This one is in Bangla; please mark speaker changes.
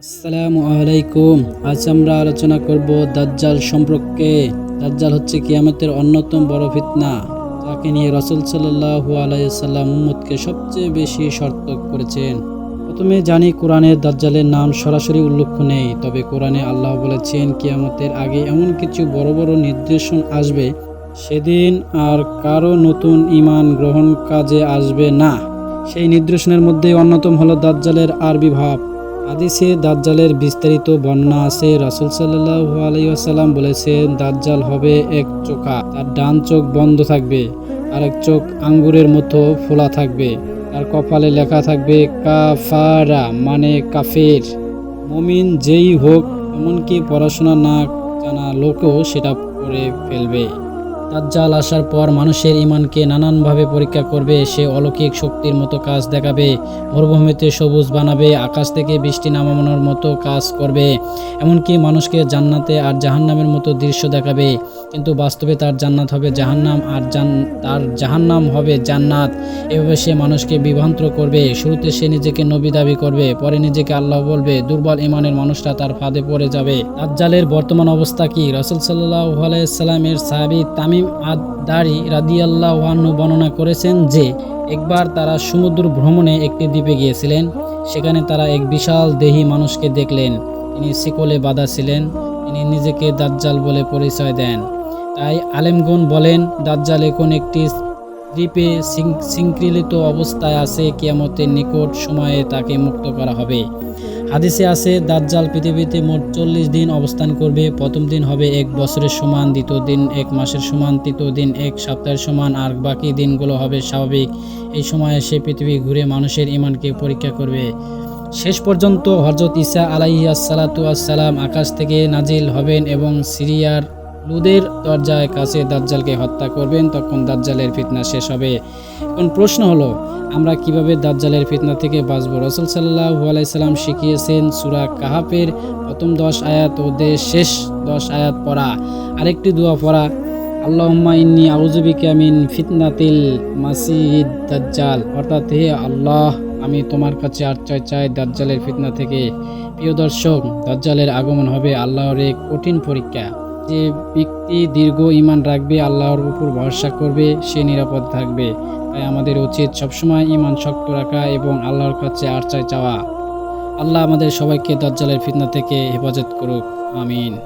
Speaker 1: আসসালামু আলাইকুম। আজ আমরা আলোচনা করব দাজ্জাল সম্পর্কে। দাজ্জাল হচ্ছে কিয়ামতের অন্যতম বড় ফিতনা। যাকে নিয়ে রসুল সাল্লাহু আলাইসাল্লাম উম্মদকে সবচেয়ে বেশি সতর্ক করেছেন। প্রথমে জানি কোরআনের দাজ্জালের নাম সরাসরি উল্লেখ নেই, তবে কোরআনে আল্লাহ বলেছেন, কিয়ামতের আগে এমন কিছু বড় বড় নির্দেশন আসবে, সেদিন আর কারও নতুন ইমান গ্রহণ কাজে আসবে না। সেই নির্দেশনের মধ্যে অন্যতম হলো দাজ্জালের আরবি ভাব। হাদিসে দাজ্জালের বিস্তারিত বর্ণনা আছে। রাসুল সাল্লাহু আলাইসাল্লাম বলেছেন, দাজ্জাল হবে এক চোখা, তার ডান চোখ বন্ধ থাকবে আর এক চোখ আঙ্গুরের মতো ফোলা থাকবে, তার কপালে লেখা থাকবে কাফারা মানে কাফের। মমিন যেই হোক, এমনকি পড়াশোনা না জানা লোকও সেটা পড়ে ফেলবে। দাজ্জাল আসার পর মানুষের ইমানকে নানানভাবে পরীক্ষা করবে, সে অলৌকিক শক্তির মতো কাজ দেখাবে, মরুভূমিতে সবুজ বানাবে, আকাশ থেকে বৃষ্টি নামানোর মতো কাজ করবে। এমনকি মানুষকে জান্নাতে আর জাহান্নামের মতো দৃশ্য দেখাবে। কিন্তু বাস্তবে তার জান্নাত হবে জাহান্নাম আর জান তার জাহান্নাম হবে জান্নাত। এভাবে সে মানুষকে বিভ্রান্ত করবে। শুরুতে সে নিজেকে নবী দাবি করবে, পরে নিজেকে আল্লাহ বলবে, দুর্বল ইমানের মানুষরা তার ফাঁদে পড়ে যাবে। দাজ্জালের বর্তমান অবস্থা কি? রসুল সাল্লাহ আলাইসাল্লামের সাহাবি তামিম আদ দারি রাদিয়াল্লাহ বর্ণনা করেছেন যে, একবার তারা সমুদ্র ভ্রমণে একটি দ্বীপে গিয়েছিলেন। সেখানে তারা এক বিশাল দেহি মানুষকে দেখলেন। তিনি শিকলে বাঁধা ছিলেন। তিনি নিজেকে দাজ্জাল বলে পরিচয় দেন। তাই আলেমগুন বলেন, দাজ্জাল এখন একটি দ্বীপে শৃঙ্খলিত অবস্থায় আছে কিয়ামতের নিকট সময়ে তাকে মুক্ত করা হবে। হাদিসে আছে, দাজ্জাল পৃথিবীতে মোট চল্লিশ দিন অবস্থান করবে। প্রথম দিন হবে এক বছরের সমান, দ্বিতীয় দিন এক মাসের সমান, তৃতীয় দিন এক সপ্তাহের সমান, আর বাকি দিনগুলো হবে স্বাভাবিক। এই সময়ে সে পৃথিবী ঘুরে মানুষের ইমানকে পরীক্ষা করবে। শেষ পর্যন্ত হজরত ইসা আলাইসালাতাম আকাশ থেকে নাজিল হবেন এবং সিরিয়ার লুদের দরজায় কাছে দাজ্জালকে হত্যা করবেন, তখন দাজ্জালের ফিতনা শেষ হবে। এখন প্রশ্ন হলো, আমরা কীভাবে দাজ্জালের ফিতনা থেকে বাঁচব? রসুল সাল্লাহ আলাইসাল্লাম শিখিয়েছেন সুরা কাহাপের প্রথম দশ আয়াত ও দেশ শেষ দশ আয়াত পড়া। আরেকটি দোয়া পড়া, আল্লাহম্মা ইন্নি আউজুবিকা মিন ফিতনাতিল মাসিদ দাজ্জাল। অর্থাৎ, হে আল্লাহ, আমি তোমার কাছে আশ্রয় চাই দাজ্জালের ফিতনা থেকে। প্রিয় দর্শক, দাজ্জালের আগমন হবে আল্লাহর এক কঠিন পরীক্ষা। যে ব্যক্তি দীর্ঘ ইমান রাখবে, আল্লাহর উপর ভরসা করবে, সে নিরাপদ থাকবে। তাই আমাদের উচিত সবসময় ইমান শক্ত রাখা এবং আল্লাহর কাছে আর্চায় চাওয়া। আল্লাহ আমাদের সবাইকে দজ্জালের ফিতনা থেকে হেফাজত করুক। আমিন।